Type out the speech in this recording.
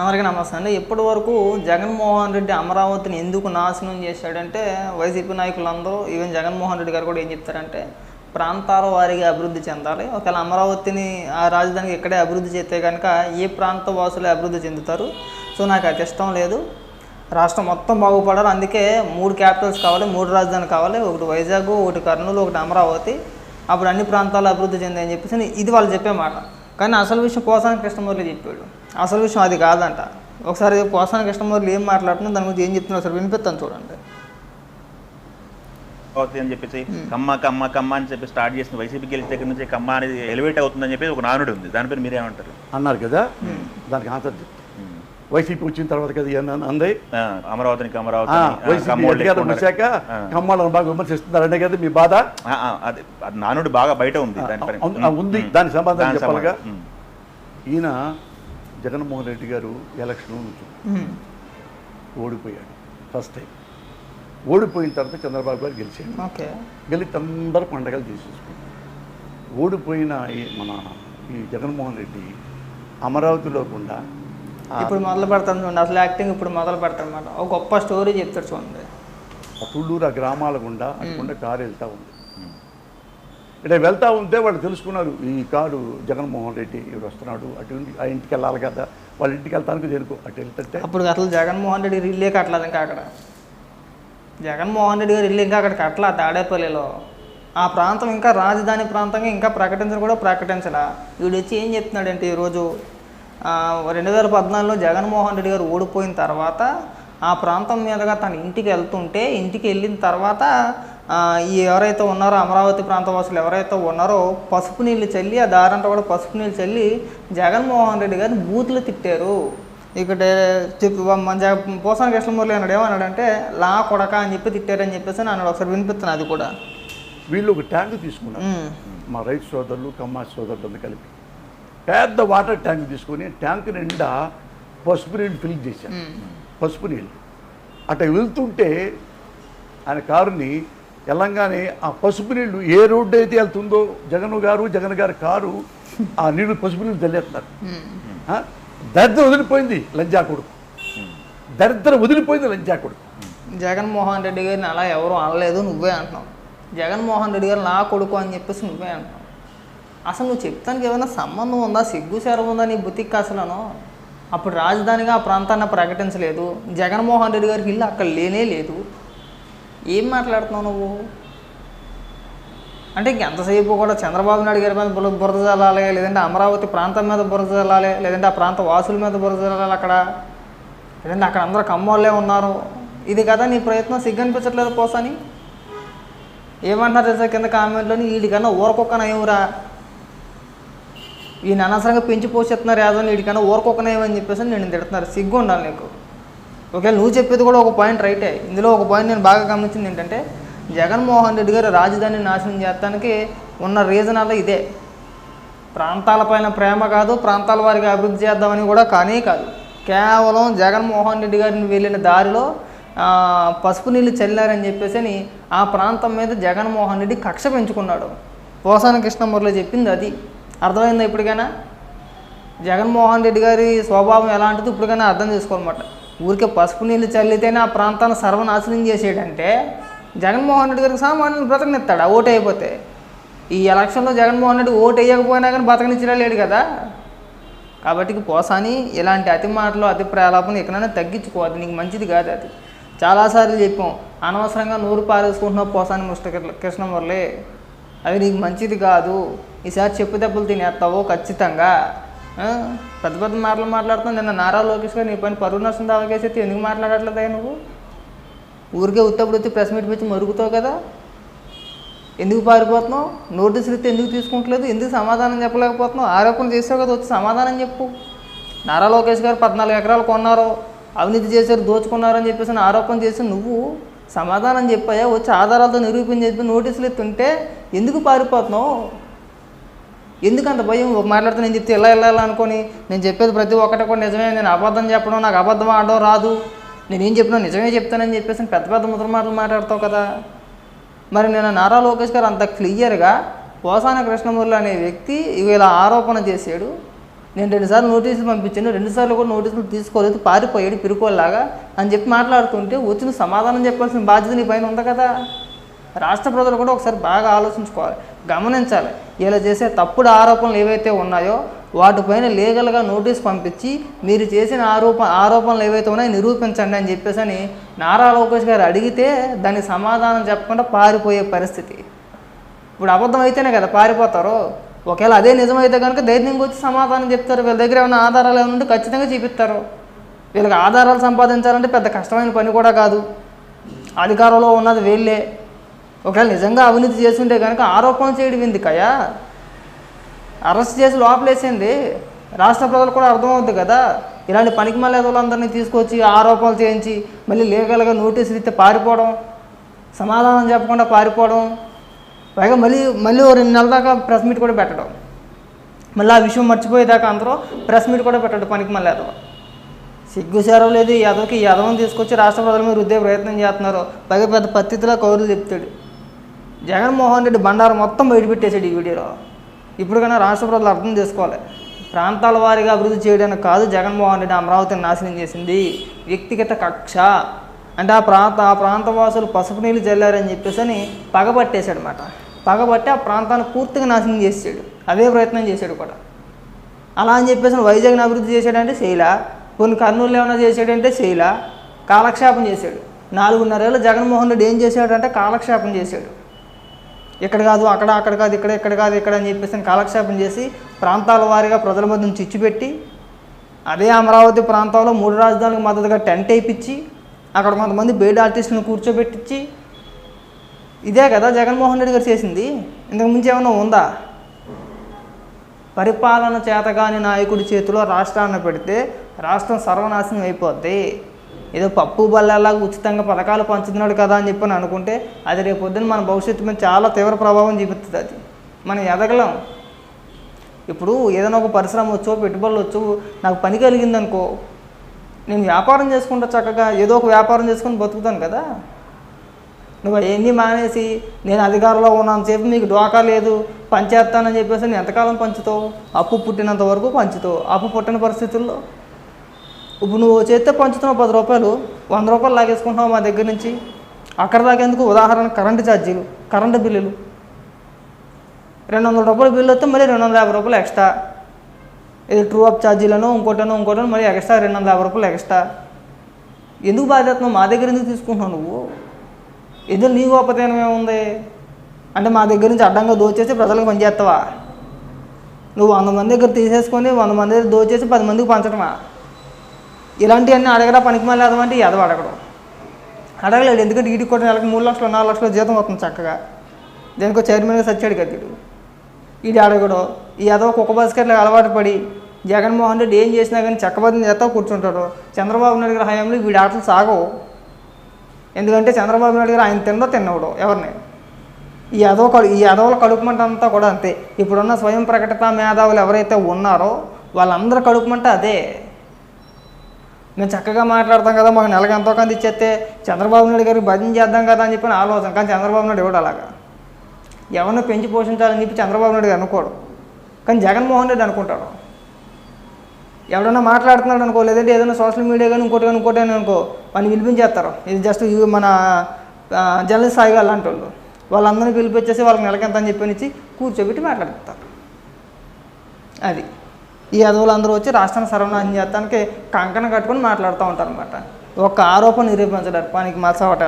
అందరికీ నమస్తే అండి. ఇప్పటి వరకు జగన్మోహన్ రెడ్డి అమరావతిని ఎందుకు నాశనం చేశాడంటే వైసీపీ నాయకులందరూ ఈవెన్ జగన్మోహన్ రెడ్డి గారు కూడా ఏం చెప్తారంటే ప్రాంతాల వారిగా అభివృద్ధి చెందాలి. ఒకవేళ అమరావతిని ఆ రాజధానికి ఇక్కడే అభివృద్ధి చేస్తే కనుక ఏ ప్రాంత వాసులే అభివృద్ధి చెందుతారు? సో నాకు అది ఇష్టం లేదు. రాష్ట్రం మొత్తం బాగుపడాలి. అందుకే మూడు క్యాపిటల్స్ కావాలి మూడు రాజధానులు కావాలి. ఒకటి వైజాగ్ ఒకటి కర్నూలు ఒకటి అమరావతి. అప్పుడు అన్ని ప్రాంతాలు అభివృద్ధి చెందాయని చెప్పేసి ఇది వాళ్ళు చెప్పే మాట. కానీ అసలు విషయం పోసాని కృష్ణమూర్తి చెప్పాడు. అసలు విషయం అది కాదంట. ఒకసారి పోసాని కృష్ణమూర్తి ఏం మాట్లాడుతున్నా దాని గురించి ఏం చెప్తున్నా ఒకసారి వినిపిస్తాను చూడండి. అని చెప్పేసి కమ్మ కమ్మ కమ్మ అని చెప్పి స్టార్ట్ చేసిన వైసీపీ గెలిచిన దగ్గర నుంచి కమ్మ అనేది ఎలివేట్ అవుతుందని చెప్పి ఒక నానుడు ఉంది. దానిపైన మీరేమంటారు అన్నారు కదా? దానికి ఆన్సర్ చెప్తా. వైసీపీ వచ్చిన తర్వాత కదా ఇవన్నీ అందే. అమరావతికి అమరావతి వైసీపీ అధికారం వచ్చాక కమ్మాలను బాగా విమర్శిస్తున్నారనే కదా మీ బాధ? నానుడు బాగా బయట ఉంది ఉంది. సమాధానం దానికి చెప్పాలిగా? ఈయన జగన్మోహన్ రెడ్డి గారు ఎలక్షన్ నుంచి. ఓడిపోయాడు ఫస్ట్ టైం ఓడిపోయిన తర్వాత చంద్రబాబు గారు గెలిచాడు. ఓకే. గెలిచి అందరూ పండగలు చేసేసుకున్నారు. ఓడిపోయిన ఈ మన ఈ జగన్మోహన్ రెడ్డి అమరావతిలో ఆ ఇప్పుడు మొదలు పెడతాను చూడండి. అసలు యాక్టింగ్ ఇప్పుడు మొదలు పెడతాను అనమాట ఒక గొప్ప స్టోరీ చెప్తాడు చూడండి. తుళ్ళూరు ఆ గ్రామాల గుండా అటుకుండా కారు వెళ్తూ ఉంది. ఇక్కడ వెళ్తా ఉంటే వాళ్ళు తెలుసుకున్నారు ఈ కారు జగన్మోహన్ రెడ్డి ఇవి వస్తున్నాడు అటు ఆ ఇంటికి వెళ్ళాలి కదా వాళ్ళ ఇంటికి వెళ్తానికి దేనికో అటు వెళ్తుంటే అప్పుడు అసలు జగన్మోహన్ రెడ్డి గారు ఇల్లే కట్టలేదు ఇంకా అక్కడ. జగన్మోహన్ రెడ్డి గారు ఇల్లు ఇంకా అక్కడ కట్టలా తాడేపల్లిలో. ఆ ప్రాంతం ఇంకా రాజధాని ప్రాంతంగా ఇంకా ప్రకటించడం కూడా ప్రకటించలా. వీడు వచ్చి ఏం చెప్తున్నాడంటే ఈరోజు రెండు వేల పద్నాలుగులో జగన్మోహన్ రెడ్డి గారు ఓడిపోయిన తర్వాత ఆ ప్రాంతం మీదుగా తన ఇంటికి వెళ్తుంటే ఇంటికి వెళ్ళిన తర్వాత ఈ ఎవరైతే ఉన్నారో అమరావతి ప్రాంత వాసులు ఎవరైతే ఉన్నారో పసుపు నీళ్ళు చల్లి ఆ దారంతా కూడా పసుపు నీళ్ళు చల్లి జగన్మోహన్ రెడ్డి గారిని బూతులు తిట్టారు. ఇక్కడ చెప్పి మన పోసాన కృష్ణమూర్తి అన్నాడు ఏమన్నాడంటే లా కొడక అని చెప్పి తిట్టారని చెప్పేసి అని అన్నాడు ఒకసారి వినిపిస్తున్నాను అది కూడా. వీళ్ళు ఒక ట్యాంక్ తీసుకున్నారు. ఉమ్. మా రైతు సోదరులు కమ్మా సోదరులు కలిపి. పెద్ద వాటర్ ట్యాంక్ తీసుకొని ట్యాంక్ నిండా పసుపు నీళ్ళు ఫిల్ చేశారు. పసుపు నీళ్ళు. అట్లా వెళ్తుంటే ఆయన కారుని వెళ్ళంగానే ఆ పసుపు నీళ్ళు ఏ రోడ్డు అయితే వెళ్తుందో జగన్ గారు జగన్ గారి కారు ఆ నీళ్ళు పసుపు నీళ్ళు చల్లేస్తున్నారు? దరిద్రం వదిలిపోయింది లంజా కొడుకు. దరిద్రం వదిలిపోయింది లంజా కొడుకు. జగన్మోహన్ రెడ్డి గారిని అలా ఎవరు అనలేదు నువ్వే అంటున్నావు. జగన్మోహన్ రెడ్డి గారు నా కొడుకు అని చెప్పేసి నువ్వే అంటున్నావు. అసలు నువ్వు చెప్తానికి ఏమైనా సంబంధం ఉందా? సిగ్గు శరం ఉందా నీ బుతికి అసలను? అప్పుడు రాజధానిగా ఆ ప్రాంతాన్ని ప్రకటించలేదు. జగన్మోహన్ రెడ్డి గారికి ఇల్లు అక్కడ లేనే లేదు. ఏం మాట్లాడుతున్నావు నువ్వు? అంటే ఇంకెంతసేపు కూడా చంద్రబాబు నాయుడు గారి మీద బుర- బురద చల్లాలి లేదంటే అమరావతి ప్రాంతం మీద బురద చల్లాలి లేదంటే ఆ ప్రాంత వాసుల మీద బురద చల్లాలి అక్కడ లేదంటే అక్కడ అందరూ కమ్మోళ్ళే ఉన్నారు. ఇది కదా నీ ప్రయత్నం? సిగ్గనిపించట్లేదు పోసని? ఏమంటున్నారు తెలుసా కింద కామెంట్లోని? వీడికన్నా ఊరకొక్క నయమురా ఈయన అనవసరంగా పెంచి పోషిస్తున్నారు యాదో వీడికన్నా ఊరకొక్క చెప్పేసి నేను తిడుతున్నారు. సిగ్గు ఉండాలి నీకు. ఒకవేళ నువ్వు చెప్పేది కూడా ఒక పాయింట్ రైటే ఇందులో ఒక పాయింట్ నేను బాగా గమనించింది ఏంటంటే జగన్మోహన్ రెడ్డి గారు రాజధానిని నాశనం చేయడానికి ఉన్న రీజన్ అలా ఇదే ప్రాంతాలపైన ప్రేమ కాదు ప్రాంతాల వారికి అభివృద్ధి చేద్దామని కూడా కానీ కాదు. కేవలం జగన్మోహన్ రెడ్డి గారిని వెళ్ళిన దారిలో పసుపు నీళ్ళు చల్లారని చెప్పేసి అని ఆ ప్రాంతం మీద జగన్మోహన్ రెడ్డి కక్ష పెంచుకున్నాడు. పోసాని కృష్ణమూర్తిలో చెప్పింది అది. అర్థమైందా ఇప్పటికైనా? జగన్మోహన్ రెడ్డి గారి స్వభావం ఎలాంటిది ఇప్పటికైనా అర్థం చేసుకోవాలన్నమాట. ఊరికే పసుపు నీళ్ళు చల్లితేనే ఆ ప్రాంతాన్ని సర్వనాశనం చేసేయడంటే జగన్మోహన్ రెడ్డి గారికి సామాన్యులు బ్రతకనిస్తాడు? ఆ ఓటు అయిపోతే. ఈ ఎలక్షన్లో జగన్మోహన్ రెడ్డి ఓటు వేయకపోయినా కానీ బతకనిచ్చినా లేడు కదా. కాబట్టి పోసాని ఇలాంటి అతి మాటలు అతి ప్రలాపన ఎక్కడైనా తగ్గించుకోవద్దు. నీకు మంచిది కాదు అది. చాలాసార్లు చెప్పాం అనవసరంగా నూరు పారేసుకుంటున్నావు పోసాని ముష్ట కృష్ణమురళి అవి నీకు మంచిది కాదు. ఈసారి చెప్పు దెబ్బలు తినేస్తావు ఖచ్చితంగా. పెద్ద పెద్ద మాటలు మాట్లాడుతున్నావు నిన్న నారా లోకేష్ గారు నీ పని పరువు నష్టం దావకేసి ఎందుకు మాట్లాడట్లేదా నువ్వు? ఊరికే ఉత్తప్పుడు వచ్చి ప్రెస్ మీట్ పెట్టి మరుగుతావు కదా. ఎందుకు పారిపోతున్నావు? నోటీసులు రీతి ఎందుకు తీసుకుంటలేదు? ఎందుకు సమాధానం చెప్పలేకపోతున్నావు? ఆరోపణ చేసావు కదా వచ్చి సమాధానం చెప్పు. నారా లోకేష్ గారు పద్నాలుగు ఎకరాలు కొన్నారు. అవినీతి చేశారు దోచుకున్నారు అని చెప్పేసి ఆరోపణ చేసి నువ్వు సమాధానం చెప్పాయా? వచ్చి ఆధారాలతో నిరూపణ చెప్పి నోటీసులు ఎత్తుంటే ఎందుకు పారిపోతున్నావు? ఎందుకు అంత భయం? ఒక మాట్లాడితే నేను చెప్తే ఇలా వెళ్ళాలి అనుకొని నేను చెప్పేది ప్రతి ఒక్కటి కూడా నిజమే. నేను అబద్ధం చెప్పడం నాకు అబద్ధం ఆడడం రాదు. నేనేం చెప్పినా నిజమే చెప్తానని చెప్పేసి పెద్ద పెద్ద ముద్ర మాటలు మాట్లాడతావు కదా. మరి నేను నారా లోకేష్ గారు అంత క్లియర్గా పోసాన కృష్ణమూర్తి అనే వ్యక్తి ఇలా ఆరోపణ చేశాడు. నేను రెండుసార్లు నోటీసులు పంపించాను. రెండుసార్లు కూడా నోటీసులు తీసుకోలేదు. పారిపోయాడు పిరుకోలాగా అని చెప్పి మాట్లాడుతుంటే వచ్చిన సమాధానం చెప్పాల్సిన బాధ్యత నీ పైన ఉంది కదా. రాష్ట్ర ప్రజలు కూడా ఒకసారి బాగా ఆలోచించుకోవాలి గమనించాలి. ఇలా చేసే తప్పుడు ఆరోపణలు ఏవైతే ఉన్నాయో వాటిపైన లీగల్గా నోటీస్ పంపించి మీరు చేసిన ఆరోప ఆరోపణలు ఏవైతే ఉన్నాయో నిరూపించండి అని చెప్పేసి అని నారా లోకేష్ గారు అడిగితే దానికి సమాధానం చెప్పకుండా పారిపోయే పరిస్థితి. ఇప్పుడు అబద్ధం అయితేనే కదా పారిపోతారు. ఒకవేళ అదే నిజమైతే కనుక ధైర్యంగా వచ్చి సమాధానం చెప్తారు. వీళ్ళ దగ్గర ఏమైనా ఆధారాలు ఏమైనా ఉంటే ఖచ్చితంగా చూపిస్తారు. వీళ్ళకి ఆధారాలు సంపాదించాలంటే పెద్ద కష్టమైన పని కూడా కాదు. అధికారంలో ఉన్నది వీళ్ళే. ఒకవేళ నిజంగా అవినీతి చేస్తుంటే కనుక ఆరోపణ చేయడం ఎందుకయ్యా? అరెస్ట్ చేసి లోపలేసింది. రాష్ట్ర ప్రజలు కూడా అర్థమవుద్ది కదా. ఇలాంటి పనికి మళ్ళీ వాళ్ళందరినీ తీసుకొచ్చి ఆరోపణలు చేయించి మళ్ళీ లీగల్గా నోటీసులు ఇస్తే పారిపోవడం సమాధానం చెప్పకుండా పారిపోవడం పైగా మళ్ళీ మళ్ళీ ఓ రెండు నెలల దాకా ప్రెస్ మీట్ కూడా పెట్టడం. మళ్ళీ ఆ విషయం మర్చిపోయేదాకా అందరూ ప్రెస్ మీట్ కూడా పెట్టడం పనికి మళ్ళీ ఎదవ సిగ్గు సేరం లేదు. ఈ ఎదవకి ఈ తీసుకొచ్చి రాష్ట్ర ప్రజల మీద రుద్దే ప్రయత్నం చేస్తున్నారు. పైగా పెద్ద పత్తితిలో కౌరులు చెప్తాడు. జగన్మోహన్ రెడ్డి బండారం మొత్తం బయటపెట్టేశాడు ఈ వీడియోలో. ఇప్పటికైనా రాష్ట్ర ప్రజలు అర్థం చేసుకోవాలి. ప్రాంతాల వారీగా అభివృద్ధి చేయడానికి కాదు జగన్మోహన్ రెడ్డి అమరావతిని నాశనం చేసింది. వ్యక్తిగత కక్ష. అంటే ఆ ప్రాంత ఆ ప్రాంత వాసులు పసుపు నీళ్ళు చల్లారని చెప్పేసి అని పగబట్టేశాడనమాట పగబట్టి ఆ ప్రాంతాన్ని పూర్తిగా నాశనం చేసాడు అదే ప్రయత్నం చేశాడు కూడా. అలా అని చెప్పేసి వైజాగ్ని అభివృద్ధి చేశాడంటే చేయలా. కొన్ని కర్నూలు ఏమైనా చేశాడంటే చేయలా. కాలక్షేపం చేశాడు. నాలుగున్నరేళ్ళు జగన్మోహన్ రెడ్డి ఏం చేశాడంటే కాలక్షేపం చేశాడు. ఇక్కడ కాదు అక్కడ అక్కడ కాదు ఇక్కడ ఇక్కడ కాదు ఇక్కడ అని చెప్పేసి కాలక్షేపం చేసి ప్రాంతాల వారీగా ప్రజల మధ్య చిచ్చు పెట్టి అదే అమరావతి ప్రాంతంలో మూడు రాజధానులకు మద్దతుగా టెంట్ వేయించి అక్కడ కొంతమంది బేడ్ ఆర్టిస్టులను కూర్చోబెట్టించి ఇదే కదా జగన్మోహన్ రెడ్డి గారు చేసింది. ఇంతకు మించి ఏమైనా ఉందా? పరిపాలన చేతగాని నాయకుడి చేతిలో రాష్ట్రాన్ని పెడితే రాష్ట్రం సర్వనాశనం అయిపోద్ది. ఏదో పప్పు బల్లలాగా ఉచితంగా పథకాలు పంచుతున్నాడు కదా అని చెప్పని అనుకుంటే అది రేపు మన భవిష్యత్తు మీద చాలా తీవ్ర ప్రభావం చూపిస్తుంది అది. మనం ఎదగలం. ఇప్పుడు ఏదైనా ఒక పరిశ్రమ వచ్చో పెట్టుబడులు వచ్చో నాకు పని కలిగింది అనుకో నేను వ్యాపారం చేసుకుంటా చక్కగా ఏదో ఒక వ్యాపారం చేసుకుని బతుకుతాను కదా. నువ్వు అవన్నీ మానేసి నేను అధికారంలో ఉన్నంతసేపు మీకు డోకా లేదు పంచేస్తానని చెప్పేసి నేను ఎంతకాలం పంచుతావు? అప్పు పుట్టినంత వరకు పంచుతావు. అప్పు పుట్టిన పరిస్థితుల్లో ఇప్పుడు నువ్వు చేస్తే పంచుతున్నావు పది రూపాయలు వంద రూపాయలు లాగేసుకుంటున్నావు మా దగ్గర నుంచి. అక్కడ దాకేందుకు ఉదాహరణ కరెంటు ఛార్జీలు కరెంటు బిల్లులు. రెండు వందల రూపాయల బిల్లు వస్తే మళ్ళీ రెండు వందల యాభై రూపాయలు ఎక్స్ట్రా. ఇది ట్రూ అప్ ఛార్జీలను ఇంకోటనో ఇంకోటనో మళ్ళీ ఎక్స్ట్రా రెండు వందల యాభై రూపాయలు ఎక్స్ట్రా. ఎందుకు బాధ్యత మా దగ్గర ఎందుకు తీసుకుంటున్నావు నువ్వు? ఎదురు నీ గొప్పతనం ఏముంది? అంటే మా దగ్గర నుంచి అడ్డంగా దోచేసి ప్రజలకు పనిచేస్తావా? నువ్వు వంద మంది దగ్గర తీసేసుకొని వంద మంది దగ్గర దోచేసి పది మందికి పంచడమా ఇలాంటివన్నీ అడగరా పనికి మళ్ళీ అదమంటే ఎదవ అడగడం. అడగలేడు. ఎందుకంటే ఈడికి కూడా నెలకు మూడు లక్షలు నాలుగు లక్షలు జీతం వస్తుంది చక్కగా. దేనికో చైర్మన్గా సచ్చాడు కత్తిడు ఇది అడగడు. ఈ ఎదవ కుక్క బాస్కెట్లో అలవాటు పడి జగన్మోహన్ రెడ్డి ఏం చేసినా కానీ చక్కబద్ధం చేస్తా కూర్చుంటాడు. చంద్రబాబు నాయుడు గారి హయాంలో వీడి ఆటలు సాగవు. ఎందుకంటే చంద్రబాబు నాయుడు గారు ఆయన తిందో తిన్నవడు ఎవరిని? ఈ అదవ కడు ఈ అదవుల కడుపుమంట అంతా కూడా అంతే. ఇప్పుడున్న స్వయం ప్రకటిత మేధావులు ఎవరైతే ఉన్నారో వాళ్ళందరూ కడుపుమంట అదే. మేము చక్కగా మాట్లాడతాం కదా మాకు నెలకు ఎంతో కొంత ఇచ్చేస్తే చంద్రబాబు నాయుడు గారికి భజన చేద్దాం కదా అని చెప్పి ఆలోచన. కానీ చంద్రబాబు నాయుడు ఇవ్వడు అలాగా? ఎవరిని పెంచి పోషించాలని చెప్పి చంద్రబాబు నాయుడు గారు అనుకోడు. కానీ జగన్మోహన్ రెడ్డి అనుకుంటాడు. ఎవడన్నా మాట్లాడుతున్నాడు అనుకో లేదంటే ఏదైనా సోషల్ మీడియా కానీ ఇంకోటి కానీ ఇంకోటి అని అనుకో వాడిని పిలిపించేస్తారు. ఇది జస్ట్ ఇవి మన ఆ, జర్నలిస్ట్ స్థాయిగా అలాంటి వాళ్ళు. వాళ్ళందరినీ పిలిపించేసి వాళ్ళకి నెలకెంత అని చెప్పి కూర్చోబెట్టి మాట్లాడతారు. అది. ఈ అదవులు అందరూ వచ్చి రాష్ట్రాన్ని సర్వనాశనం చేస్తానికి కంకణం కట్టుకొని మాట్లాడుతూ ఉంటారు అనమాట ఒక ఆరోపణ నిరూపించలేరు. పనికి మత్సవట